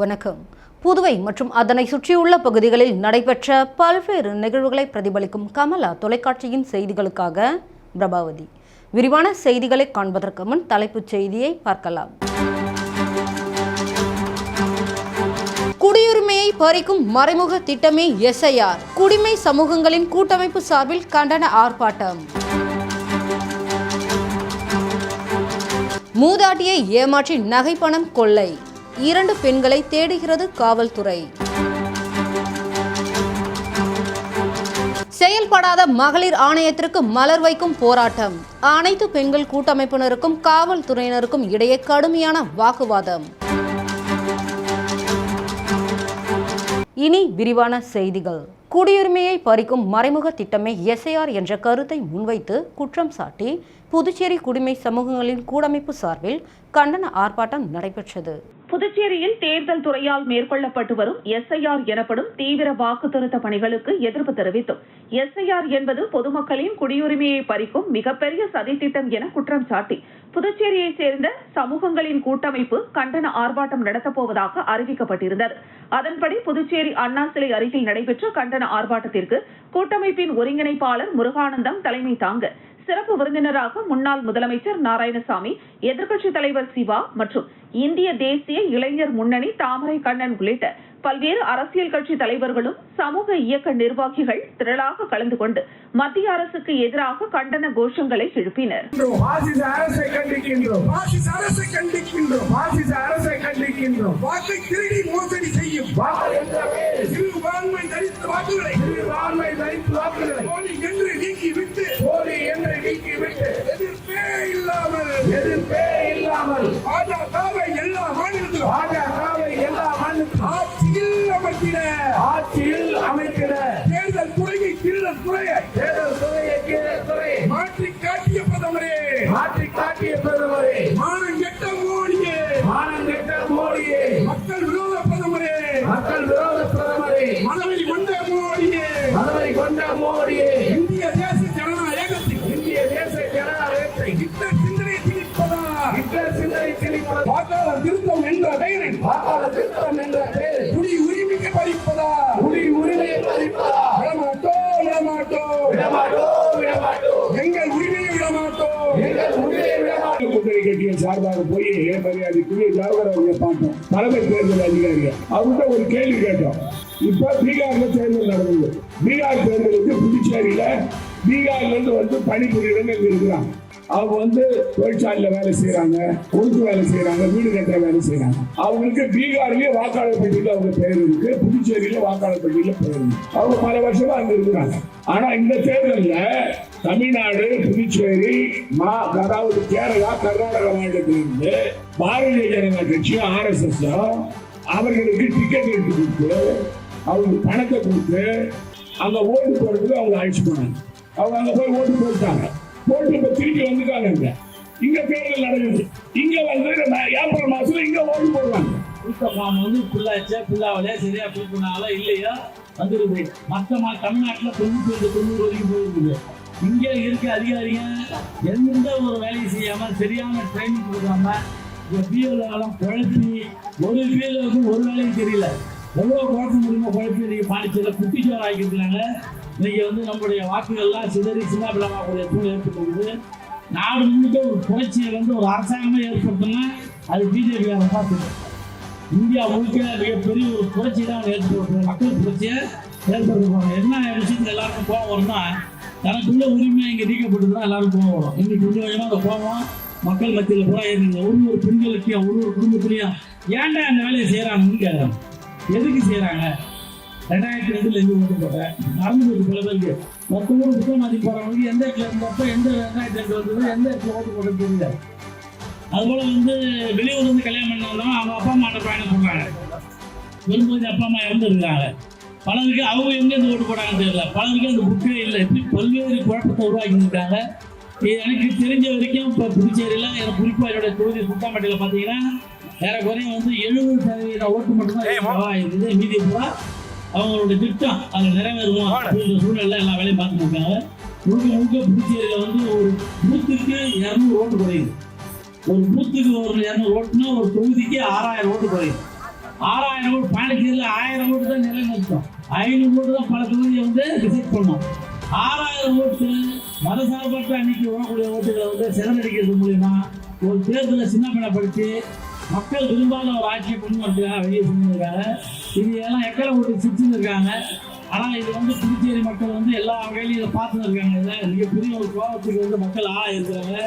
வணக்கம். புதுவை மற்றும் அதனை சுற்றியுள்ள பகுதிகளில் நடைபெற்ற பல்வேறு நிகழ்வுகளை பிரதிபலிக்கும் கமலா தொலைக்காட்சியின் செய்திகளுக்காக பிரபாவதி. விரிவான செய்திகளை காண்பதற்கு முன் தலைப்புச் செய்தியை பார்க்கலாம். குடியுரிமையை பறிக்கும் மறைமுக திட்டமே எஸ்ஐஆர். குடிமை சமூகங்களின் கூட்டமைப்பு சார்பில் கண்டன ஆர்ப்பாட்டம். மூதாட்டியை ஏமாற்றி நகைப்பணம் கொள்ளை. இரண்டு பெண்களை தேடுகிறது காவல்துறை. செயல்படாத மகளிர் ஆணையத்திற்கு மலர் வைக்கும் போராட்டம். அனைத்து பெண்கள் கூட்டமைப்பினருக்கும் காவல்துறையினருக்கும் இடையே கடுமையான வாக்குவாதம். இனி விரிவான செய்திகள். குடியுரிமையை பறிக்கும் மறைமுக திட்டமே எஸ்ஐஆர் என்ற கருத்தை முன்வைத்து குற்றம் சாட்டி புதுச்சேரி குடிமை சமூகங்களின் கூட்டமைப்பு சார்பில் கண்டன ஆர்ப்பாட்டம் நடைபெற்றது. புதுச்சேரியில் தேர்தல் துறையால் மேற்கொள்ளப்பட்டு வரும் எஸ்ஐஆர் எனப்படும் தீவிர வாக்கு திருத்த பணிகளுக்கு எதிர்ப்பு தெரிவித்தும். எஸ்ஐஆர் என்பது பொதுமக்களின் குடியுரிமையை பறிக்கும் மிகப்பெரிய சதித்திட்டம் என குற்றம் சாட்டி புதுச்சேரியைச் சேர்ந்த சமூகங்களின் கூட்டமைப்பு கண்டன ஆர்ப்பாட்டம் நடத்தப்போவதாக அறிவிக்கப்பட்டிருந்தது. அதன்படி புதுச்சேரி அண்ணா சிலை அருகில் நடைபெற்ற கண்டன ஆர்ப்பாட்டத்திற்கு கூட்டமைப்பின் ஒருங்கிணைப்பாளர் முருகானந்தம் தலைமை தாங்க சிறப்பு விருந்தினராக முன்னாள் முதலமைச்சர் நாராயணசாமி எதிர்க்கட்சித் தலைவர் சிவா மற்றும் இந்திய தேசிய இளைஞர் முன்னணி தாமரை கண்ணன் உள்ளிட்ட பல்வேறு அரசியல் கட்சி தலைவர்களும் சமூக இயக்க நிர்வாகிகள் திரளாக கலந்து கொண்டு மத்திய அரசுக்கு எதிராக கண்டன கோஷங்களை எழுப்பினர். வாக்குகளை. என்று நீக்கிவிட்டு விட்டு எதிர்ப்பே இல்லாமல் எதிர்ப்பே இல்லாமல் பாஜகவை எல்லா மாநிலத்திலும் பாஜகவை எல்லா மாநிலத்திலும் ஆட்சியில் அமர்த்திட ஆட்சியில் அமைத்திட தேர்தல் துறையை திருடல் துறையை தேர்தல் துறையை கீழல் துறையை மாற்றி காட்டிய பிரதமரே. மாற்றி காட்டிய பிரதமரே. மானம் கெட்ட மோடியே மானம் கெட்ட மோடியே மக்கள் விரோத பிரதமரே. மக்கள் விரோத பிரதமரே. மனதை பார்த்தோம் தலைமை தேர்தல் அதிகாரிகள். அவர்கிட்ட ஒரு கேள்வி கேட்டோம். இப்ப பீகார்ல தேர்தல் நடந்தது பீகார் தேர்தலுக்கு புதுச்சேரியில பீகார்ல இருந்து வந்து பணிபுரியவங்க இங்க இருக்கிறாங்க. அவங்க வந்து தொழிற்சாலையில வேலை செய்யறாங்க பொறுப்பு வேலை செய்யறாங்க வீடு கட்டுற வேலை செய்யறாங்க அவங்களுக்கு பீகார்லயே வாக்காளர் பட்டியல அவங்க பெயர் இருக்கு புதுச்சேரியில வாக்காளர் பட்டியல பெயர் இருக்கு. அவங்க பல வருஷமா அங்க இருக்கிறாங்க. ஆனா இந்த தேர்தல்ல தமிழ்நாடு புதுச்சேரி மா அதாவது கேரளா கர்நாடக மாநிலத்திலிருந்து பாரதிய ஜனதா கட்சியும் ஆர் எஸ் எஸ் அவர்களுக்கு டிக்கெட் எடுத்து கொடுத்து அவங்களுக்கு பணத்தை கொடுத்து அங்க ஓட்டு போறதுக்கு அவங்க அழைச்சு போனாங்க. அவங்க அங்க போய் ஓட்டு போட்டாங்க. போட்டு இப்ப திருப்பி வந்துட்டாங்க இங்க தேர்தல் நடக்குது இங்க வந்து நம்ம ஏப்ரல் மாசத்துல இங்க ஓட்டு போடுவாங்க. கொடுத்த ஃபார்ம் வந்து ஃபுல்லாச்சா ஃபுல்லாகலையா சரியா ஃபில் பண்ணாங்களா இல்லையா வந்துருது. மற்ற மா தமிழ்நாட்டில் தொண்ணூற்றி ரெண்டு தொண்ணூறு வரைக்கும் போயிருக்குது. இங்கே இருக்க அதிகாரிங்க எந்த ஒரு வேலையும் செய்யாமல் சரியான ட்ரைனிங் கொடுக்காம இந்த பிஎல்லாம் குழப்பி ஒரு பிஎல்லுக்கு ஒரு வேலையும் தெரியல. எவ்வளோ குழப்ப முடியுமோ குழப்பி நீங்கள் பாண்டிச்சேரியில் குட்டிச்சோறு ஆக்கியிருக்கிறாங்க இன்னைக்கு வந்து நம்முடைய வாக்குகள்லாம் சிதறி சின்ன பிள்ளமாக்கூடிய சூழல் ஏற்பட்டுள்ளது நாடு முழுக்க ஒரு புரட்சியை வந்து ஒரு அரசாங்கமே ஏற்படுத்தினா அது பிஜேபி பார்த்துக்கணும் இந்தியா முழுக்க மிகப்பெரிய ஒரு புரட்சி தான் ஏற்படுத்த மக்கள் புரட்சியை ஏற்படுத்துவாங்க என்ன விஷயத்துல எல்லாருக்கும் கோபம் வரும்னா தனக்குள்ள உரிமை இங்கே நீக்கப்பட்டதுன்னா எல்லாரும் கோபம் வரும். இன்னைக்கு கொஞ்சம் கொஞ்சமாக அந்த கோபம் மக்கள் மத்தியில் கூட ஏறிங்க ஒரு ஒரு பெண்களுக்கும் ஒரு ஒரு குடும்பத்துலையும் ஏன்டா அந்த வேலையை செய்கிறாங்கன்னு கேட்குறாங்க எதுக்கு செய்கிறாங்க ரெண்டாயிரத்தி ரெண்டுல இருந்து ஓட்டு போட்டேன் நடந்து பல பேருக்கு மொத்த ஊர் புத்தகமாதி போகிறவங்களுக்கு எந்த இடத்துல இருந்தப்போ எந்த ரெண்டாயிரத்தி ரெண்டு வந்தது எந்த இடத்துல ஓட்டு போட்டது தெரியல. அதுபோல வந்து வெளியூர்ல இருந்து கல்யாணம் பண்ணவங்க அவங்க அப்பா அம்மா பயணம் பண்றாங்க வரும்போது அப்பா அம்மா இறந்துருக்காங்க. பலருக்கு அவங்க எங்க இருந்து ஓட்டு போடாங்கன்னு தெரியல. பலருக்கு அந்த புக்கே இல்லை. இப்படி பல்வேறு குழப்பத்தை உருவாக்கியிருக்காங்க இது எனக்கு தெரிஞ்ச வரைக்கும் இப்போ புதுச்சேரியில் எனக்கு குறிப்பாக என்னுடைய தொகுதி சுத்தாம்பட்டியில் பார்த்தீங்கன்னா ஏறக்குறைய வந்து எழுபது சதவீத ஓட்டு மட்டும்தான் இருக்குது மீதி பூரா அவங்களுடைய திட்டம் அது நிறைவேறுமா அப்படின்ற சூழ்நிலை எல்லா வேலையும் பார்த்துட்டு இருக்காங்க. முழுக்க முழுக்க புதுச்சேரியில் வந்து ஒரு பூத்துக்கு இரநூறு ஓட்டு குறையுது. ஒரு பூத்துக்கு ஒரு இரநூறு ஓட்டுனா ஒரு தொகுதிக்கு ஆறாயிரம் ஓட்டு குறையும் ஆறாயிரம் கோடி பாண்டிச்சேரியில் ஆயிரம் கோடி தான் நிலைநிறுத்தம் ஐநூறு கோடி தான் பல தொகுதியை வந்து டிசைட் பண்ணோம். ஆறாயிரம் ஓட்டு மதசார்பற்ற அன்னைக்கு வரக்கூடிய ஓட்டுகளை வந்து சிறந்தடிக்கிறது மூலியமா ஒரு தேர்தலை சின்னப்படப்படுத்தி மக்கள் விரும்பாத ஒரு ஆட்சியை கொண்டு வந்துருக்காங்க வெளியே கொண்டு செஞ்சிருக்காங்க இது எல்லாம் எக்கலை ஓட்டு இருக்காங்க. ஆனால் இது வந்து புதுச்சேரி மக்கள் வந்து எல்லா வகையிலும் இதை பார்த்துன்னு இருக்காங்க. இதில் மிகப்பெரிய ஒரு கோபத்துக்கு வந்து மக்கள் ஆ இருக்கிறாங்க.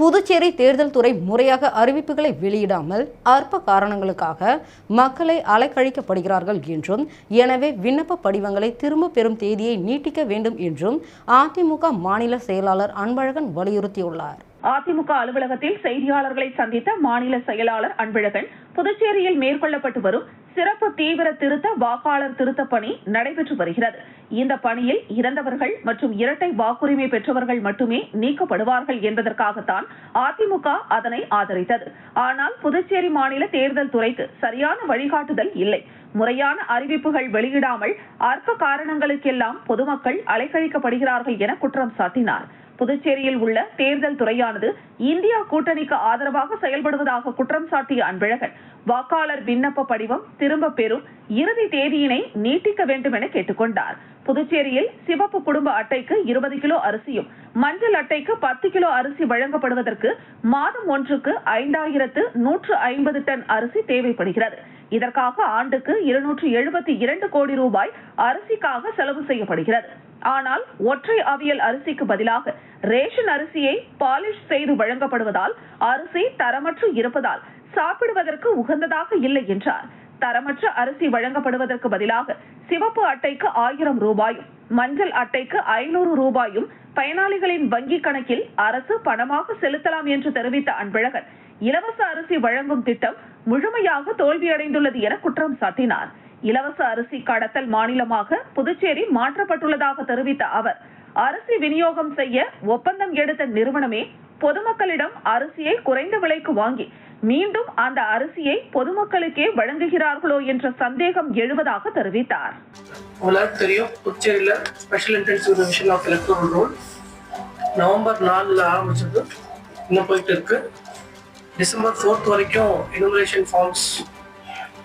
புதுச்சேரி தேர்தல் துறை முறையாக அறிவிப்புகளை வெளியிடாமல் அற்ப காரணங்களுக்காக மக்களை அலைக்கழிக்கப்படுகிறார்கள் என்றும் எனவே விண்ணப்ப படிவங்களை திரும்ப பெறும் தேதியை நீட்டிக்க வேண்டும் என்றும் அதிமுக மாநில செயலாளர் அன்பழகன் வலியுறுத்தியுள்ளார். அதிமுக அலுவலகத்தில் செய்தியாளர்களை சந்தித்த மாநில செயலாளர் அன்பழகன் புதுச்சேரியில் மேற்கொள்ளப்பட்டு வரும் சிறப்பு தீவிர திருத்த வாக்காளர் திருத்த பணி நடைபெற்று வருகிறது. இந்த பணியில் இறந்தவர்கள் மற்றும் இரட்டை வாக்குரிமை பெற்றவர்கள் மட்டுமே நீக்கப்படுவார்கள் என்பதற்காகத்தான் அதிமுக அதனை ஆதரித்தது. ஆனால் புதுச்சேரி மாநில தேர்தல் துறைக்கு சரியான வழிகாட்டுதல் இல்லை. முறையான அறிவிப்புகள் வெளியிடாமல் அற்ப காரணங்களுக்கெல்லாம் பொதுமக்கள் அலைக்கழிக்கப்படுகிறார்கள் என குற்றம் சாட்டினார். புதுச்சேரியில் உள்ள தேர்தல் துறையானது இந்தியா கூட்டணிக்கு ஆதரவாக செயல்படுவதாக குற்றம் சாட்டிய அன்பழகன் வாக்காளர் விண்ணப்ப படிவம் திரும்ப பெறும் இறுதி தேதியினை நீட்டிக்க வேண்டும் என கேட்டுக்கொண்டார். புதுச்சேரியில் சிவப்பு குடும்ப அட்டைக்கு இருபது கிலோ அரிசியும் மஞ்சள் அட்டைக்கு பத்து கிலோ அரிசி வழங்கப்படுவதற்கு மாதம் ஒன்றுக்கு ஐந்தாயிரத்து நூற்று ஐம்பது டன் அரிசி தேவைப்படுகிறது. இதற்காக ஆண்டுக்கு இருநூற்று எழுபத்தி இரண்டு கோடி ரூபாய் அரிசிக்காக செலவு செய்யப்படுகிறது. ஆனால் ஒற்றை அவியல் அரிசிக்கு பதிலாக ரேஷன் அரிசியை பாலிஷ் செய்து வழங்கப்படுவதால் அரிசி தரமற்று இருப்பதால் சாப்பிடுவதற்கு உகந்ததாக இல்லை என்றார். தரமற்ற அரிசி வழங்கப்படுவதற்கு பதிலாக சிவப்பு அட்டைக்கு ஆயிரம் ரூபாயும் மஞ்சள் அட்டைக்கு ஐநூறு ரூபாயும் பயனாளிகளின் வங்கிக் கணக்கில் அரசு பணமாக செலுத்தலாம் என்று தெரிவித்த அன்பழகன் இலவச அரிசி வழங்கும் திட்டம் முழுமையாக தோல்வியடைந்துள்ளது என குற்றம் சாட்டினார். இலவச அரிசி கடத்தல் மாநிலமாக புதுச்சேரி மாற்றப்பட்டுள்ளதாக தெரிவித்த அவர் அரிசி விநியோகம் செய்ய ஒப்பந்தம் எடுத்த நிறுவனமே பொதுமக்களிடம் அரிசியை குறைந்த விலைக்கு வாங்கி மீண்டும் அந்த அரிசியை பொதுமக்களுக்கே வழங்குகிறார்களோ என்ற சந்தேகம் எழுவதாக தெரிவித்தார். உங்களுக்கு தெரியும் புதுச்சேரியில் special intensive revision of electoral roll November நாலில் ஆரம்பிச்சது இன்னும் போயிட்டு இருக்கு. டிசம்பர் ஃபோர்த் வரைக்கும் enumeration forms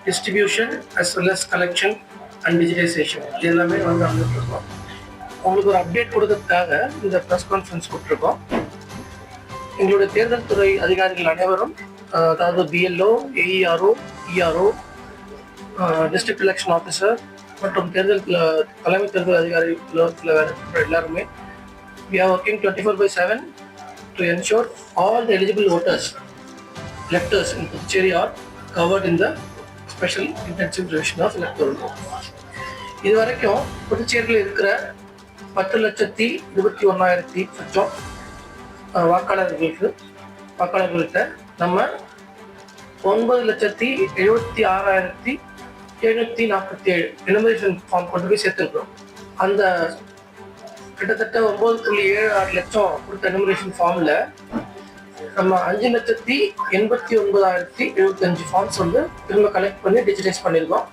distribution as well as collection and digitisation எல்லாமே வந்து நடந்துட்டு இருக்கோம் உங்களுக்கு ஒரு அப்டேட் கொடுக்கறதுக்காக இந்த ப்ரெஸ் கான்ஃபரன்ஸ் கொடுத்துருக்கோம் எங்களுடைய தேர்தல் துறை அதிகாரிகள் அனைவரும் அதாவது BLO AERO ERO district election officer மற்றும் தேர்தல் தலைமை தேர்தல் அதிகாரி உலகத்தில் வேலை எல்லாருமே we are working 24 by 7 to ensure all the eligible voters electors in in Puducherry are covered in the special intensive revision of law. இது வரைக்கும் புதுச்சேரியில் இருக்கிற பத்து லட்சத்தி இருபத்தி ஒன்றாயிரத்தி லட்சம் வாக்காளர்களுக்கு வாக்காளர்கள்ட்ட நம்ம ஒன்பது லட்சத்தி எழுபத்தி ஆறாயிரத்தி எழுநூத்தி நாற்பத்தி ஏழு எலிமினேஷன் ஃபார்ம் கொண்டு போய் சேர்த்துருக்கிறோம். அந்த கிட்டத்தட்ட ஒன்பது புள்ளி ஏழு ஆறு லட்சம் கொடுத்த எலிமினேஷன் ஃபார்மில் நம்ம அஞ்சு லட்சத்தி எண்பத்தி ஒன்பதாயிரத்தி எழுபத்தஞ்சு ஃபார்ம்ஸ் வந்து திரும்ப கலெக்ட் பண்ணி டிஜிட்டைஸ் பண்ணியிருக்கோம்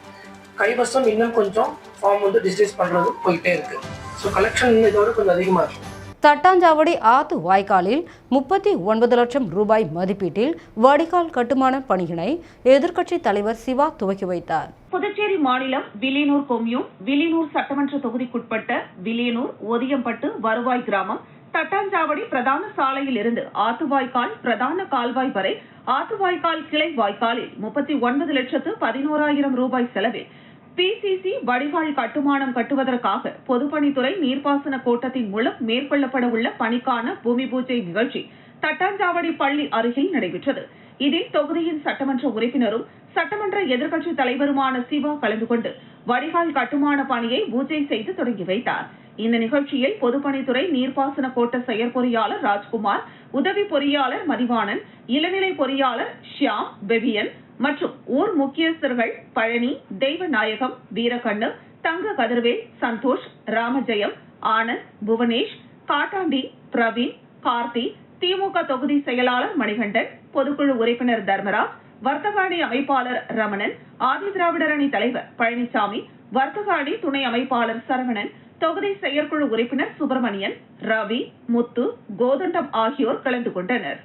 கைவசம் இன்னும் கொஞ்சம் ஃபார்ம் வந்து டிஜிட்டைஸ் பண்ணுறது போயிட்டே இருக்குது ஸோ கலெக்ஷன் இதோட கொஞ்சம் அதிகமாக இருக்கும் தட்டாஞ்சாவடி ஆத்து வாய்க்காலில் முப்பத்தி ஒன்பது லட்சம் ரூபாய் மதிப்பீட்டில் வடிகால் கட்டுமான பணியினை எதிர்க்கட்சித் தலைவர் சிவா துவக்கி வைத்தார். புதுச்சேரி மாநிலம் வில்லியனூர் கொம்யூன் வில்லியனூர் சட்டமன்ற தொகுதிக்குட்பட்ட வில்லியனூர் ஒதியம்பட்டு வருவாய் கிராமம் தட்டாஞ்சாவடி பிரதான சாலையில் இருந்து ஆத்துவாய்க்கால் பிரதான கால்வாய் வரை ஆத்துவாய்க்கால் கிளை வாய்க்காலில் முப்பத்தி ஒன்பது லட்சத்து பதினோராயிரம் ரூபாய் செலவில் பிசிசி வடிகால் கட்டுமானம் கட்டுவதற்காக பொதுப்பணித்துறை நீர்ப்பாசன கோட்டத்தின் மூலம் மேற்கொள்ளப்பட உள்ள பணிக்கான பூமி பூஜை நிகழ்ச்சி தட்டாஞ்சாவடி பள்ளி அருகில் நடைபெற்றது. இதில் தொகுதியின் சட்டமன்ற உறுப்பினரும் சட்டமன்ற எதிர்க்கட்சித் தலைவருமான சிவா கலந்து கொண்டு வடிகால் கட்டுமான பணியை பூஜை செய்து தொடங்கி வைத்தார். இந்த நிகழ்ச்சியில் பொதுப்பணித்துறை நீர்ப்பாசன கோட்ட செயற்பொறியாளர் ராஜ்குமார் உதவி பொறியாளர் மதிவாணன் இளநிலை பொறியாளர் ஷியாம் பெபியன் மற்றும் ஊர் முக்கியஸ்தர்கள் பழனி தெய்வநாயகம் வீரகண்ணு தங்க கதிர்வேல் சந்தோஷ் ராமஜெயம் ஆனந்த் புவனேஷ் காட்டாண்டி பிரவீன் கார்த்தி திமுக தொகுதி செயலாளர் மணிகண்டன் பொதுக்குழு உறுப்பினர் தர்மராஜ் வர்த்தக அணி அமைப்பாளர் ரமணன் ஆதிதிராவிடர் அணி தலைவர் பழனிசாமி வர்த்தக அணி துணை அமைப்பாளர் சரவணன் தொகுதி செயற்குழு உறுப்பினர் சுப்பிரமணியன் ரவி முத்து கோதண்டம் ஆகியோர் கலந்து கொண்டனர்.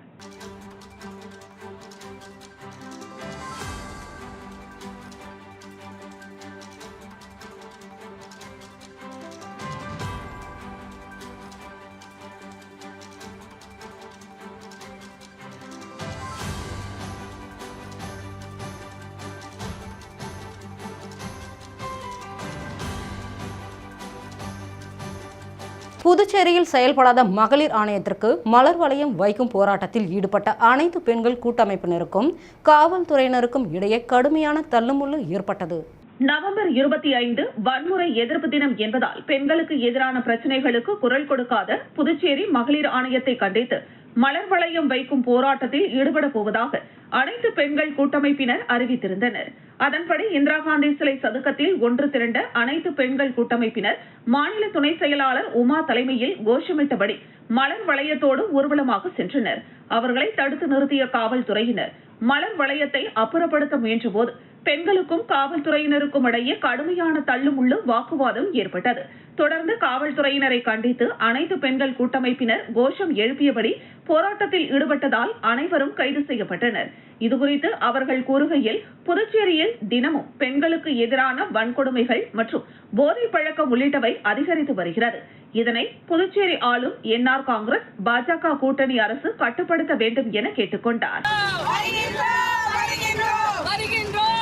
புதுச்சேரியில் செயல்படாத மகளிர் ஆணையத்திற்கு மலர் வளையம் வைக்கும் போராட்டத்தில் ஈடுபட்ட அனைத்து பெண்கள் கூட்டமைப்பினருக்கும் காவல்துறையினருக்கும் இடையே கடுமையான தள்ளுமுள்ளு ஏற்பட்டது. நவம்பர் இருபத்தி ஐந்து வன்முறை எதிர்ப்பு தினம் என்பதால் பெண்களுக்கு எதிரான பிரச்சனைகளுக்கு குரல் கொடுக்காத புதுச்சேரி மகளிர் ஆணையத்தை கண்டித்து மலர் வளையம் வைக்கும் போராட்டத்தில் ஈடுபட போவதாக அனைத்து பெண்கள் கூட்டமைப்பினர் அறிவித்திருந்தனர். அதன்படி இந்திரா காந்தி சிலை சதுக்கத்தில் ஒன்று திரண்ட அனைத்து பெண்கள் கூட்டமைப்பினர் மாநில துணை செயலாளர் உமா தலைமையில் கோஷமிட்டபடி மலர் வளையத்தோடு ஊர்வலமாக சென்றனர். அவர்களை தடுத்து நிறுத்திய காவல்துறையினர் மலர் வளையத்தை அப்புறப்படுத்த முயன்றபோது பெண்களுக்கும் காவல்துறையினருக்கும் இடையே கடுமையான தள்ளுமுள்ளு வாக்குவாதம் ஏற்பட்டது. தொடர்ந்து காவல்துறையினரை கண்டித்து அனைத்து பெண்கள் கூட்டமைப்பினர் கோஷம் எழுப்பியபடி போராட்டத்தில் ஈடுபட்டதால் அனைவரும் கைது செய்யப்பட்டனர். இதுகுறித்து அவர்கள் கூறுகையில் புதுச்சேரியில் தினமும் பெண்களுக்கு எதிரான வன்கொடுமைகள் மற்றும் போதை பழக்கம் உள்ளிட்டவை அதிகரித்து வருகிறது. இதனை புதுச்சேரி ஆளும் என்ஆர் காங்கிரஸ் பாஜக கூட்டணி அரசு கட்டுப்படுத்த வேண்டும் என கேட்டுக்கொண்டார். வருகின்றோம் வருகின்றோம்.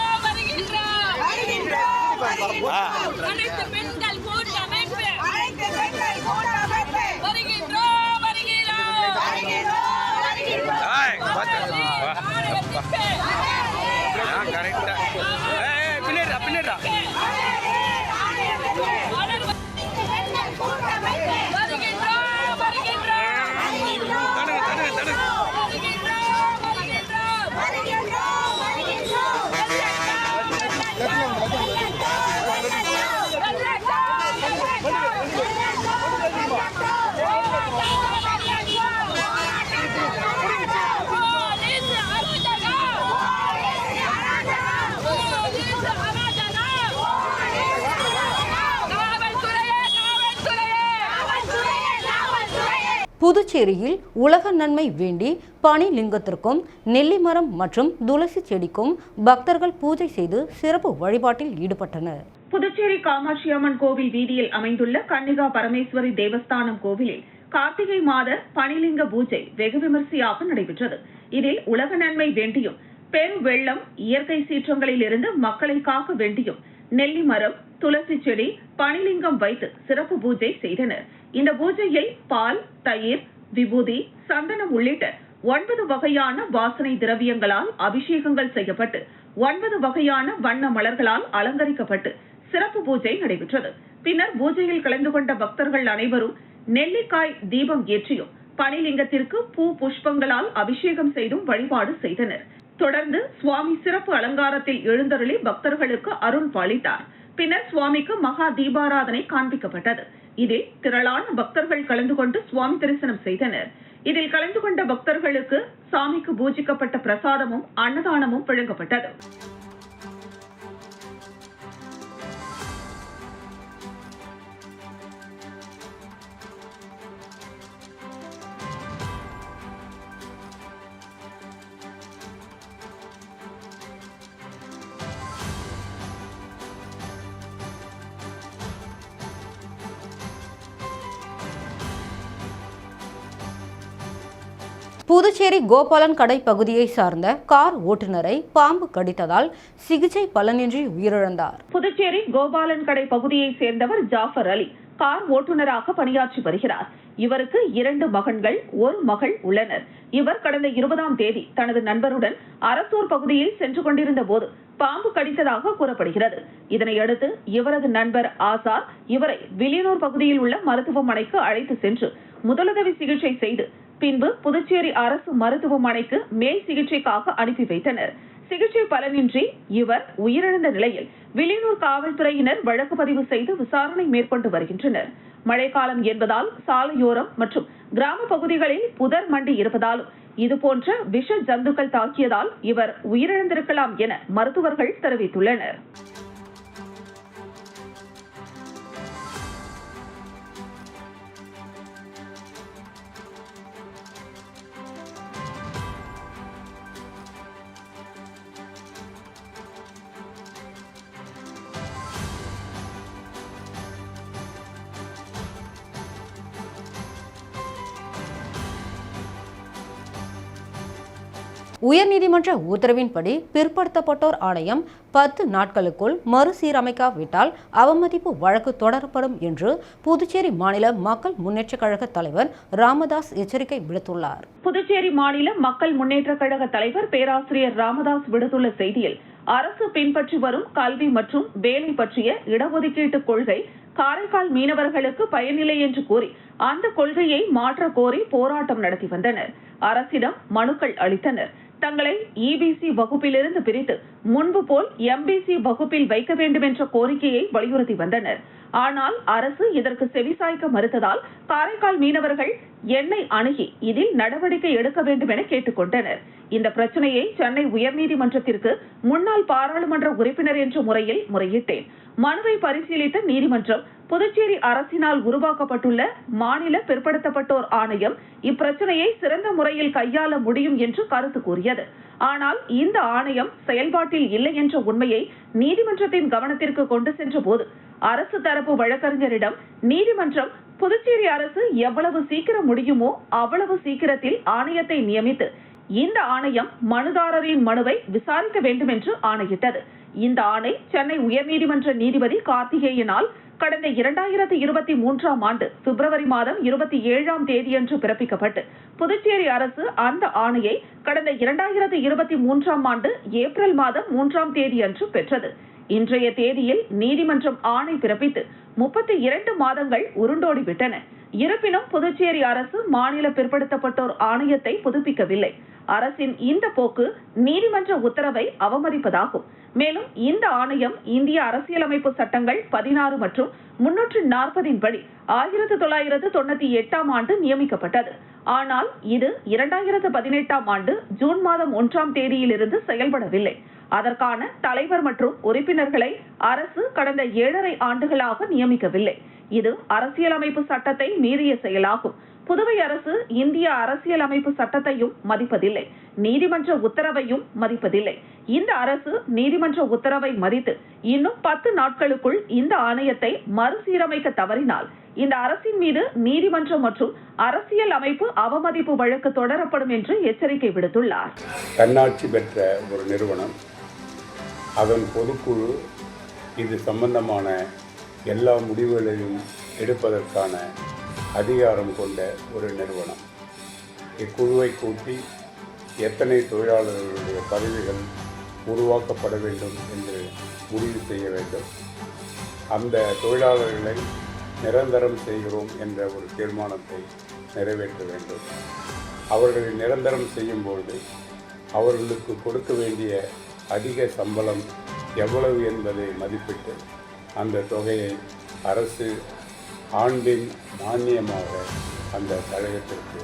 வருகின்றோம் வருகின்றோம் வருகின்றோம் அனைத்து பெண்கள் கூட்டமைப்பு அனைத்து பெண்கள் கூட்டமைப்பு வருகின்றோம் வருகிறோம் வருகின்றோம் வருகின்றோம் பின்னாடிடா பின்னாடிடா வருகின்றோம் வருகின்றோம் தடுங்க தடுங்க தடுங்க வருகின்றோம் வருகின்றோம் வருகின்றோம் காவல்துறையே காவல்துறையே காவல்துறையே புதுச்சேரியில் உலக நன்மை வேண்டி பனிலிங்கத்திற்கும் நெல்லிமரம் மற்றும் துளசி செடிக்கும் பக்தர்கள் பூஜை செய்து சிறப்பு வழிபாட்டில் ஈடுபட்டனர். புதுச்சேரி காமாட்சி அம்மன் கோவில் வீதியில் அமைந்துள்ள கன்னிகா பரமேஸ்வரி தேவஸ்தானம் கோவிலில் கார்த்திகை மாத பனிலிங்க பூஜை வெகு விமர்சையாக நடைபெற்றது. இதில் உலக நன்மை வேண்டியும் பெண் வெள்ளம் இயற்கை சீற்றங்களில் இருந்து மக்களை காக்க வேண்டியும் நெல்லி மரம் துளசி செடி பனிலிங்கம் வைத்து சிறப்பு பூஜை செய்தனர். இந்த பூஜையில் பால் தயிர் விபூதி சந்தனம் உள்ளிட்ட ஒன்பது வகையான வாசனை திரவியங்களால் அபிஷேகங்கள் செய்யப்பட்டு ஒன்பது வகையான வண்ண மலர்களால் அலங்கரிக்கப்பட்டு சிறப்பு பூஜை நடைபெற்றது. பின்னர் பூஜையில் கலந்து கொண்ட பக்தர்கள் அனைவரும் நெல்லிக்காய் தீபம் ஏற்றியும் பனிலிங்கத்திற்கு பூ புஷ்பங்களால் அபிஷேகம் செய்தும் வழிபாடு செய்தனர். தொடர்ந்து சுவாமி சிறப்பு அலங்காரத்தில் எழுந்தருளி பக்தர்களுக்கு அருள் பாலித்தார். பின்னர் சுவாமிக்கு மகா தீபாராதனை காண்பிக்கப்பட்டது. இதில் திரளான பக்தர்கள் கலந்து கொண்டு சுவாமி தரிசனம் செய்தனர். இதில் கலந்து கொண்ட பக்தர்களுக்கு சாமிக்கு பூஜிக்கப்பட்ட பிரசாதமும் அன்னதானமும் வழங்கப்பட்டது. புதுச்சேரி கோபாலன் கடை பகுதியை சார்ந்த கார் ஓட்டுநரை பாம்பு கடித்ததால் சிகிச்சை பலனின்றி உயிரிழந்தார். புதுச்சேரி கோபாலன் கடை பகுதியை சேர்ந்தவர் ஜாஃபர் அலி கார் ஓட்டுநராக பணியாற்றி வருகிறார். இவருக்கு இரண்டு மகன்கள் ஒரு மகள் உள்ளனர். இவர் கடந்த இருபதாம் தேதி தனது நண்பருடன் அரசூர் பகுதியில் சென்று கொண்டிருந்த போது பாம்பு கடித்ததாக கூறப்படுகிறது. இதனையடுத்து இவரது நண்பர் ஆசார் இவரை வில்லியனூர் பகுதியில் உள்ள மருத்துவமனைக்கு அழைத்து சென்று முதலுதவி சிகிச்சை செய்து பின்பு புதுச்சேரி அரசு மருத்துவமனைக்கு மேல் சிகிச்சைக்காக அனுப்பி வைத்தனர். சிகிச்சை பலனின்றி இவர் உயிரிழந்த நிலையில் வில்லியனூர் காவல்துறையினர் வழக்கு பதிவு செய்து விசாரணை மேற்கொண்டு வருகின்றனர். மழைக்காலம் என்பதால் சாலையோரம் மற்றும் கிராம பகுதிகளில் புதர் மண்டி இருப்பதாலும் இதுபோன்ற விஷ ஜந்துக்கள் தாக்கியதால் இவர் உயிரிழந்திருக்கலாம் என மருத்துவர்கள் தெரிவித்துள்ளனர். உயர்நீதிமன்ற உத்தரவின்படி பிற்படுத்தப்பட்டோர் ஆணையம் பத்து நாட்களுக்குள் மறுசீரமைக்காவிட்டால் அவமதிப்பு வழக்கு தொடரப்படும் என்று புதுச்சேரி மாநில மக்கள் முன்னேற்றக் கழக தலைவர் ராமதாஸ் எச்சரிக்கை விடுத்துள்ளார். புதுச்சேரி மாநில மக்கள் முன்னேற்றக் கழக தலைவர் பேராசிரியர் ராமதாஸ் விடுத்துள்ள செய்தியில் அரசு பின்பற்றி வரும் கல்வி மற்றும் வேலை பற்றிய இடஒதுக்கீட்டு கொள்கை காரைக்கால் மீனவர்களுக்கு பயனில்லை என்று கூறி அந்த கொள்கையை மாற்ற கோரி போராட்டம் நடத்தி வந்தனர். அரசிடம் மனுக்கள் அளித்தனர். தங்களை இபிசி வகுப்பிலிருந்து பிரித்து முன்பு போல் எம்பிசி வகுப்பில் வைக்க வேண்டும் என்ற கோரிக்கையை வலியுறுத்தி வந்தனர். ஆனால் அரசு இதற்கு செவிசாய்க்க மறுத்ததால் காரைக்கால் மீனவர்கள் எண்ணெய் அணுகி இதில் நடவடிக்கை எடுக்க வேண்டும் என கேட்டுக்கொண்டனர். இந்த பிரச்சனையை சென்னை உயர்நீதிமன்றத்திற்கு முன்னாள் பாராளுமன்ற உறுப்பினர் என்ற முறையில் முறையிட்டேன். மனுவை பரிசீலித்த நீதிமன்றம் புதுச்சேரி அரசினால் உருவாக்கப்பட்டுள்ள மாநில பிற்படுத்தப்பட்டோர் ஆணையம் இப்பிரச்சனையை சிறந்த முறையில் கையாள முடியும் என்று கருத்து கூறியது. ஆனால் இந்த ஆணையம் செயல்பாட்டில் இல்லை என்ற உண்மையை நீதிமன்றத்தின் கவனத்திற்கு கொண்டு சென்ற போது அரசு தரப்பு வழக்கறிஞரிடம் நீதிமன்றம் புதுச்சேரி அரசு எவ்வளவு சீக்கிரம் முடியுமோ அவ்வளவு சீக்கிரத்தில் ஆணையத்தை நியமித்து இந்த ஆணையம் மனுதாரரின் மனுவை விசாரிக்க வேண்டும் என்று ஆணையிட்டது. இந்த ஆணை சென்னை உயர்நீதிமன்ற நீதிபதி கார்த்திகேயனால் கடந்த இரண்டாயிரத்தி இருபத்தி மூன்றாம் ஆண்டு பிப்ரவரி மாதம் இருபத்தி ஏழாம் தேதியன்று பிறப்பிக்கப்பட்டு புதுச்சேரி அரசு அந்த ஆணையை கடந்த இரண்டாயிரத்தி இருபத்தி மூன்றாம் ஆண்டு ஏப்ரல் மாதம் மூன்றாம் தேதியன்று பெற்றது. இன்றைய தேதியில் நீதிமன்றம் ஆணை பிறப்பித்து முப்பத்தி இரண்டு மாதங்கள் உருண்டோடிவிட்டன. இருப்பினும் புதுச்சேரி அரசு மாநில பிற்படுத்தப்பட்டோர் ஆணையத்தை புதுப்பிக்கவில்லை. அரசின் இந்த போக்கு நீதிமன்ற உத்தரவை அவமதிப்பதாகும். மேலும் இந்த ஆணையம் இந்திய அரசியலமைப்பு சட்டங்கள் பதினாறு மற்றும் முன்னூற்று நாற்பதின் படி ஆயிரத்து தொள்ளாயிரத்து தொண்ணூத்தி எட்டாம் ஆண்டு நியமிக்கப்பட்டது. ஆனால் இது இரண்டாயிரத்து பதினெட்டாம் ஆண்டு ஜூன் மாதம் ஒன்றாம் தேதியிலிருந்து செயல்படவில்லை. அதற்கான தலைவர் மற்றும் உறுப்பினர்களை அரசு கடந்த ஏழரை ஆண்டுகளாக நியமிக்கவில்லை. இது அரசியலமைப்பு சட்டத்தை மீறிய செயலாகும். புதுவை அரசு இந்திய அரசியலமைப்பு சட்டத்தையும் மதிப்பதில்லை. நீதிமன்ற உத்தரவையும் மதிப்பதில்லை. இந்த அரசு நீதிமன்ற உத்தரவை மதித்து இன்னும் பத்து நாட்களுக்குள் இந்த ஆணையத்தை மறுசீரமைக்க தவறினால் இந்த அரசின் மீது நீதிமன்றம் மற்றும் அரசியல் அமைப்பு அவமதிப்பு வழக்கு தொடரப்படும் என்று எச்சரிக்கை விடுத்துள்ளார். தன்னாட்சி பெற்ற ஒரு நிறுவனம் அதன் பொதுக்குழு இது சம்பந்தமான எல்லா முடிவுகளையும் எடுப்பதற்கான அதிகாரம் கொண்ட ஒரு நிறுவனம். இக்குழுவை கூட்டி எத்தனை தொழிலாளர்களுடைய பதவிகள் உருவாக்கப்பட வேண்டும் என்று முடிவு செய்ய வேண்டும். அந்த தொழிலாளர்களை நிரந்தரம் செய்கிறோம் என்ற ஒரு தீர்மானத்தை நிறைவேற்ற வேண்டும். அவர்களை நிரந்தரம் செய்யும்பொழுது அவர்களுக்கு கொடுக்க வேண்டிய அதிக சம்பளம் எவ்வளவு என்பதை மதிப்பிட்டு அந்த தொகையை அரசு ஆண்டின் மானியமாக அந்த கழகத்திற்கு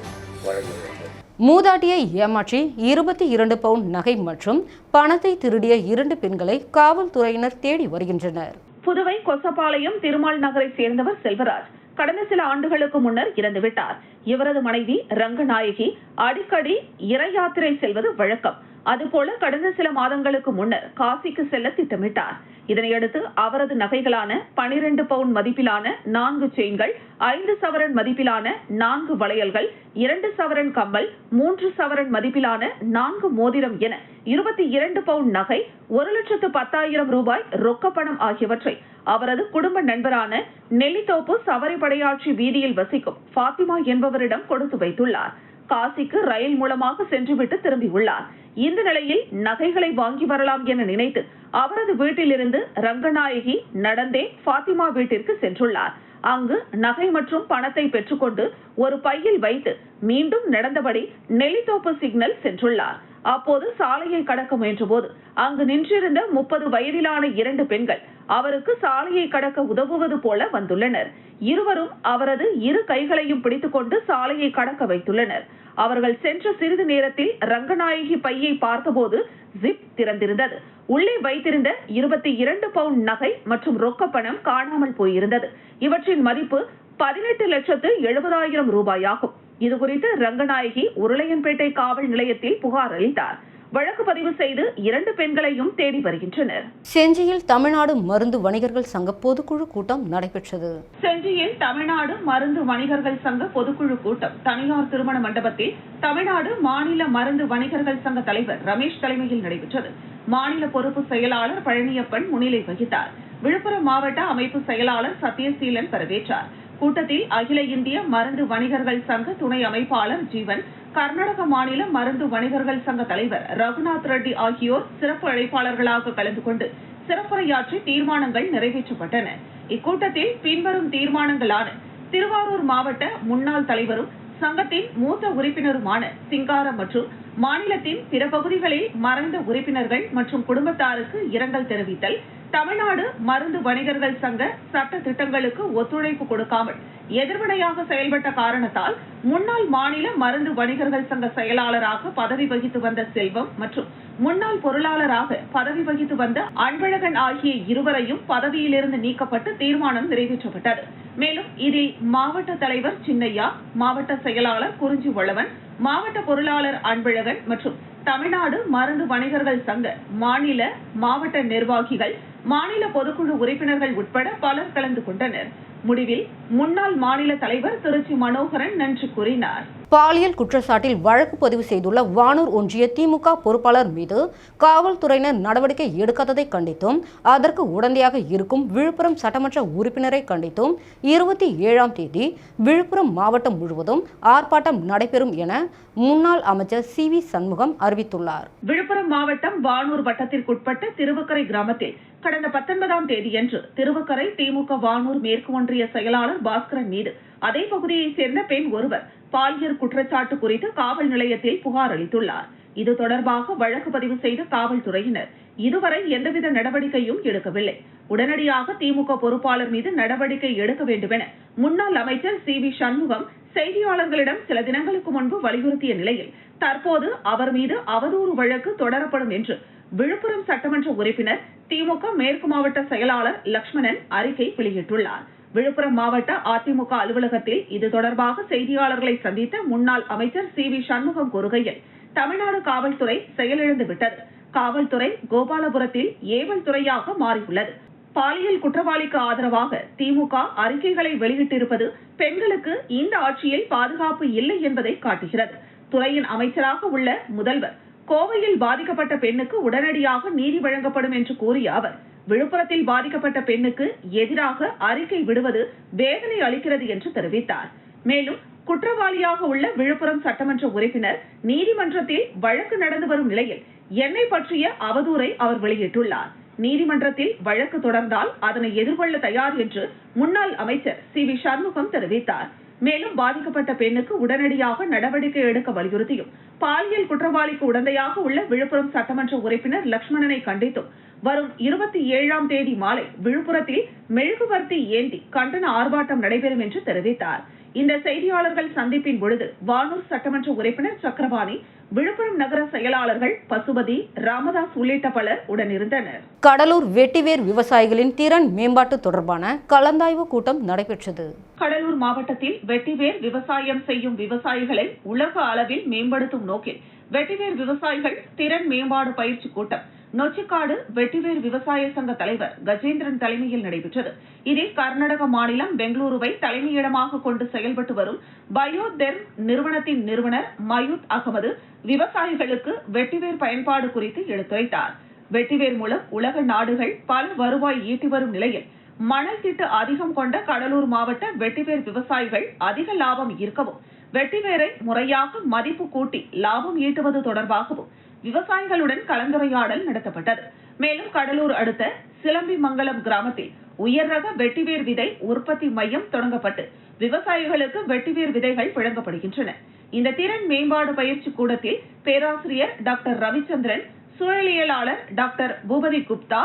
வழங்க வேண்டும். மூதாட்டியை ஏமாற்றி இருபத்தி இரண்டு பவுண்ட் நகை மற்றும் பணத்தை திருடிய இரண்டு பெண்களை காவல்துறையினர் தேடி வருகின்றனர். புதுவை கொசப்பாளையம் திருமால் நகரை சேர்ந்தவர் செல்வராஜ் கடந்த சில ஆண்டுகளுக்கு முன்னர் இறந்துவிட்டார். இவரது மனைவி ரங்கநாயகி அடிக்கடி இறை யாத்திரை செல்வது வழக்கம். அதுபோல கடந்த சில மாதங்களுக்கு முன்னர் காசிக்கு செல்ல திட்டமிட்டார். இதனையடுத்து அவரது நகைகளான பனிரெண்டு பவுன் மதிப்பிலான நான்கு செயின்கள் ஐந்து சவரன் மதிப்பிலான நான்கு வளையல்கள் இரண்டு சவரன் கம்மல் மூன்று சவரன் மதிப்பிலான நான்கு மோதிரம் என இருபத்தி இரண்டு பவுன் நகை ஒரு லட்சத்து பத்தாயிரம் ரூபாய் ரொக்கப்பணம் ஆகியவற்றை அவரது குடும்ப நண்பரான நெல்லித்தோப்பு சவரிபடையாட்சி வீதியில் வசிக்கும் ஃபாத்திமா என்பவர் என்பவரிடம் கொடுத்து வைத்துள்ளார். காசிக்கு ரயில் மூலமாக சென்றுவிட்டு திரும்பியுள்ளார். இந்த நிலையில் நகைகளை வாங்கி வரலாம் என நினைத்து அவரது வீட்டிலிருந்து ரங்கநாயகி நடந்தே ஃபாத்திமா வீட்டிற்கு சென்றுள்ளார். அங்கு நகை மற்றும் பணத்தை பெற்றுக்கொண்டு ஒரு பையில் வைத்து மீண்டும் நடந்தபடி நெல்லித்தோப்பு சிக்னல் சென்றுள்ளார். அப்போது சாலையை கடக்க முயன்றபோது அங்கு நின்றிருந்த முப்பது வயதிலான இரண்டு பெண்கள் அவருக்கு சாலையை கடக்க உதவுவது போல வந்துள்ளனர். இருவரும் அவரது இரு கைகளையும் பிடித்துக்கொண்டு சாலையை கடக்க வைத்துள்ளனர். அவர்கள் சென்ற சிறிது நேரத்தில் ரங்கநாயகி பையை பார்த்தபோது ஜிப் திறந்திருந்தது. உள்ளே வைத்திருந்த இருபத்தி இரண்டு பவுண்ட் நகை மற்றும் ரொக்கப்பணம் காணாமல் போயிருந்தது. இவற்றின் மதிப்பு பதினெட்டு லட்சத்து எழுபதாயிரம் ரூபாயாகும். இதுகுறித்து ரங்கநாயகி உருளையன்பேட்டை காவல் நிலையத்தில் புகார் அளித்தார். வழக்கு பதிவு செய்து இரண்டு பெண்களையும் தேடி வருகின்றனர். செஞ்சியில் தமிழ்நாடு மருந்து வணிகர்கள் சங்க பொதுக்குழு கூட்டம் நடைபெற்றது. செஞ்சியில் தமிழ்நாடு மருந்து வணிகர்கள் சங்க பொதுக்குழு கூட்டம் தனியார் திருமண மண்டபத்தில் தமிழ்நாடு மாநில மருந்து வணிகர்கள் சங்க தலைவர் ரமேஷ் தலைமையில் நடைபெற்றது. மாநில பொறுப்பு செயலாளர் பழனியப்பன் முன்னிலை வகித்தார். விழுப்புரம் மாவட்ட அமைப்பு செயலாளர் சத்யசீலன் வரவேற்றார். கூட்டத்தில் அகில இந்திய மருந்து வணிகர்கள் சங்க துணை அமைப்பாளர் ஜீவன் கர்நாடக மாநில மருந்து வணிகர்கள் சங்க தலைவர் ரகுநாத் ரெட்டி ஆகியோர் சிறப்பு அழைப்பாளர்களாக கலந்து கொண்டு சிறப்புரையாற்றி தீர்மானங்கள் நிறைவேற்றப்பட்டன. இக்கூட்டத்தில் பின்வரும் தீர்மானங்களான திருவாரூர் மாவட்ட முன்னாள் தலைவரும் சங்கத்தின் மூத்த உறுப்பினருமான சிங்காரம் மற்றும் மாநிலத்தின் பிற பகுதிகளில் மறைந்த உறுப்பினர்கள் மற்றும் குடும்பத்தாருக்கு இரங்கல் தெரிவித்தல் தமிழ்நாடு மருந்து வணிகர்கள் சங்க சட்ட திட்டங்களுக்கு ஒத்துழைப்பு கொடுக்காமல் எதிர்வினையாக செயல்பட்ட காரணத்தால் முன்னாள் மாநில மருந்து வணிகர்கள் சங்க செயலாளராக பதவி வகித்து வந்த செல்வம் மற்றும் முன்னாள் பொருளாளராக பதவி வகித்து வந்த அன்பழகன் ஆகிய இருவரையும் பதவியிலிருந்து நீக்கப்பட்டு தீர்மானம் நிறைவேற்றப்பட்டது. மேலும் இதில் மாவட்ட தலைவர் சின்னையா மாவட்ட செயலாளர் குறிஞ்சி வளவன் மாவட்ட பொருளாளர் அன்பழகன் மற்றும் தமிழ்நாடு மருந்து வணிகர்கள் சங்க மாநில மாவட்ட நிர்வாகிகள் மாநில பொதுக்குழு உறுப்பினர்கள் உட்பட பலர் கலந்து கொண்டனர். முடிவில் முன்னாள் மாநில தலைவர் திருச்சி மனோகரன் நன்றி கூறினார். பாலியல் குற்றச்சாட்டில் வழக்கு பதிவு செய்துள்ள வானூர் ஒன்றிய திமுக பொறுப்பாளர் மீது காவல்துறையினர் நடவடிக்கை எடுக்காததை கண்டித்தும் அதற்கு உடந்தையாக இருக்கும் விழுப்புரம் சட்டமன்ற உறுப்பினரை கண்டித்தும் இருபத்தி ஏழாம் தேதி விழுப்புரம் மாவட்டம் முழுவதும் ஆர்ப்பாட்டம் நடைபெறும் என முன்னாள் அமைச்சர் சி வி சண்முகம் அறிவித்துள்ளார். விழுப்புரம் மாவட்டம் வானூர் வட்டத்திற்குட்பட்ட திருவக்கரை கிராமத்தில் கடந்த பத்தொன்பதாம் தேதியன்று திருவக்கரை திமுக வானூர் மேற்கு ஒன்றிய செயலாளர் பாஸ்கரன் மீது அதே பகுதியைச் சேர்ந்த பெண் ஒருவர் பாலியல் குற்றச்சாட்டு குறித்து காவல் நிலையத்தில் புகார் அளித்துள்ளார். இது தொடர்பாக வழக்கு பதிவு செய்த காவல்துறையினர் இதுவரை எந்தவித நடவடிக்கையும் எடுக்கவில்லை. உடனடியாக திமுக பொறுப்பாளர் மீது நடவடிக்கை எடுக்க வேண்டுமென முன்னாள் அமைச்சர் சி வி சண்முகம் செய்தியாளர்களிடம் சில தினங்களுக்கு முன்பு வலியுறுத்திய நிலையில் தற்போது அவர் மீது அவதூறு வழக்கு தொடரப்படும் என்று விழுப்புரம் சட்டமன்ற உறுப்பினர் திமுக மேற்கு மாவட்ட செயலாளர் லட்சுமணன் அறிக்கை வெளியிட்டுள்ளார். விழுப்புரம் மாவட்ட அதிமுக அலுவலகத்தில் இது தொடர்பாக செய்தியாளர்களை சந்தித்த முன்னாள் அமைச்சர் சி வி சண்முகம் கூறுகையில் தமிழ்நாடு காவல்துறை செயலிழந்து விட்டது. காவல்துறை கோபாலபுரத்தில் ஏவல் துறையாக மாறியுள்ளது. பாலியல் குற்றவாளிக்கு ஆதரவாக திமுக அறிக்கைகளை வெளியிட்டிருப்பது பெண்களுக்கு இந்த ஆட்சியில் பாதுகாப்பு இல்லை என்பதை காட்டுகிறது. துறையின் அமைச்சராக உள்ள முதல்வர் கோவையில் பாதிக்கப்பட்ட பெண்ணுக்கு உடனடியாக நீதி வழங்கப்படும் என்று கூறிய அவர் விழுப்புரத்தில் பாதிக்கப்பட்ட பெண்ணுக்கு எதிராக அறிக்கை விடுவது வேதனை அளிக்கிறது என்று தெரிவித்தார். மேலும் குற்றவாளியாக உள்ள விழுப்புரம் சட்டமன்ற உறுப்பினர் நீதிமன்றத்தில் வழக்கு நடந்து வரும் நிலையில் என்னை பற்றிய அவதூறை அவர் வெளியிட்டுள்ளார். நீதிமன்றத்தில் வழக்கு தொடர்ந்தால் அதனை எதிர்கொள்ள தயார் என்று முன்னாள் அமைச்சர் சி வி சண்முகம் தெரிவித்தார். மேலும் பாதிக்கப்பட்ட பெண்ணுக்கு உடனடியாக நடவடிக்கை எடுக்க வலியுறுத்தியும் பாலியல் குற்றவாளிக்கு உடந்தையாக உள்ள விழுப்புரம் சட்டமன்ற உறுப்பினர் லட்சுமணனை கண்டித்தும் வரும் இருபத்தி ஏழாம் தேதி மாலை விழுப்புரத்தில் மெழுகுவர்த்தி ஏந்தி கண்டன ஆர்ப்பாட்டம் நடைபெறும் என்று தெரிவித்தார். இந்த செய்தியாளர்கள் சந்திப்பின் பொழுது வானூர் சட்டமன்ற உறுப்பினர் சக்கரபாணி விழுப்புரம் நகர செயலாளர்கள் பசுபதி ராமதாஸ் உள்ளிட்ட பலர் உடனிருந்தனர். கடலூர் வெட்டிவேர் விவசாயிகளின் திறன் மேம்பாட்டு தொடர்பான கலந்தாய்வு கூட்டம் நடைபெற்றது. கடலூர் மாவட்டத்தில் வெட்டிவேர் விவசாயம் செய்யும் விவசாயிகளை உலக அளவில் மேம்படுத்தும் நோக்கில் வெட்டிவேர் விவசாயிகள் திறன் மேம்பாடு பயிற்சி கூட்டம். நொச்சிக்காடு வெட்டிவேர் விவசாய சங்க தலைவர் கஜேந்திரன் தலைமையில் நடைபெற்றது. இதில் கர்நாடக மாநிலம் பெங்களூருவை தலைமையிடமாக கொண்டு செயல்பட்டு வரும் பயோதெர்ம் நிறுவனத்தின் நிறுவனர் மயூத் அகமது விவசாயிகளுக்கு வெட்டிவேர் பயன்பாடு குறித்து எடுத்துரைத்தார். வெட்டிவேர் மூலம் உலக நாடுகள் பல வருவாய் ஈட்டி வரும் நிலையில் மணல் திட்டு அதிகம் கொண்ட கடலூர் மாவட்ட வெட்டிவேர் விவசாயிகள் அதிக லாபம் ஈர்க்கவும் வெட்டிவேரை முறையாக மதிப்பு கூட்டி லாபம் ஈட்டுவது தொடர்பாகவும் விவசாயிகளுடன் கலந்துரையாடல் நடத்தப்பட்டது. மேலும் கடலூர் அடுத்த சிலம்பிமங்கலம் கிராமத்தில் உயர் ரக வெட்டிவேர் விதை உற்பத்தி மையம் தொடங்கப்பட்டு விவசாயிகளுக்கு வெட்டிவேர் விதைகள் வழங்கப்படுகின்றன. இந்த திறன் மேம்பாடு பயிற்சி கூடத்தில் பேராசிரியர் doctor Ravichandran சூழலியலாளர் doctor Boopathi Gupta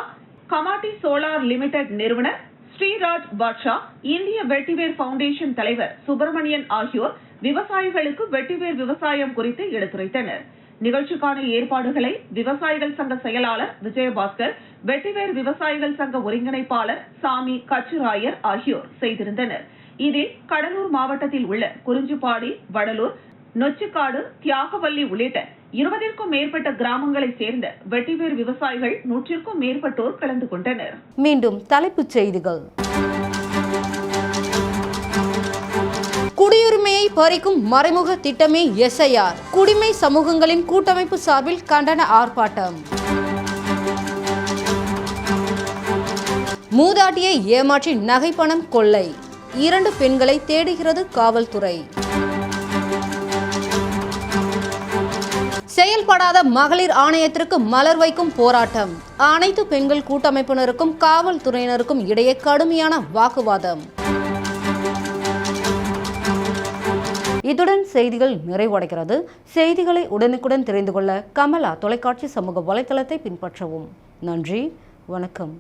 Kamatti solar limited நிறுவனர் ஸ்ரீராஜ் பாட்ஷா இந்திய வெட்டிவேர் பவுண்டேஷன் தலைவர் சுப்பிரமணியன் ஆகியோர் விவசாயிகளுக்கு வெட்டிவேர் விவசாயம் குறித்து எடுத்துரைத்தனர். நிகழ்ச்சிக்கான ஏற்பாடுகளை விவசாயிகள் சங்க செயலாளர் விஜயபாஸ்கர் வெட்டிவேர் விவசாயிகள் சங்க ஒருங்கிணைப்பாளர் சாமி கச்சுராயர் ஆகியோர் செய்திருந்தனர். இதில் கடலூர் மாவட்டத்தில் உள்ள குறிஞ்சிப்பாடி வடலூர் நொச்சிக்காடு தியாகவல்லி உள்ளிட்ட இருபதிற்கும் மேற்பட்ட கிராமங்களைச் சேர்ந்த வெட்டிவேர் விவசாயிகள் நூற்றிற்கும் மேற்பட்டோர் கலந்து கொண்டனர். மீண்டும் தலைப்புச் செய்திகள். குடியுரிமையை பறிக்கும் மறைமுக திட்டமே எஸ்ஐஆர். குடிமை சமூகங்களின் கூட்டமைப்பு சார்பில் கண்டன ஆர்ப்பாட்டம். மூதாட்டியை ஏமாற்றி நகைப்பணம் கொள்ளை. இரண்டு பெண்களை தேடுகிறது காவல்துறை. செயல்படாத மகளிர் ஆணையத்திற்கு மலர் வைக்கும் போராட்டம். அனைத்து பெண்கள் கூட்டமைப்பினருக்கும் காவல்துறையினருக்கும் இடையே கடுமையான வாக்குவாதம். இத்துடன் செய்திகள் நிறைவடைகிறது. செய்திகளை உடனுக்குடன் தெரிந்து கொள்ள கமலா தொலைக்காட்சி சமூக வலைத்தளத்தை பின்பற்றவும். நன்றி வணக்கம்.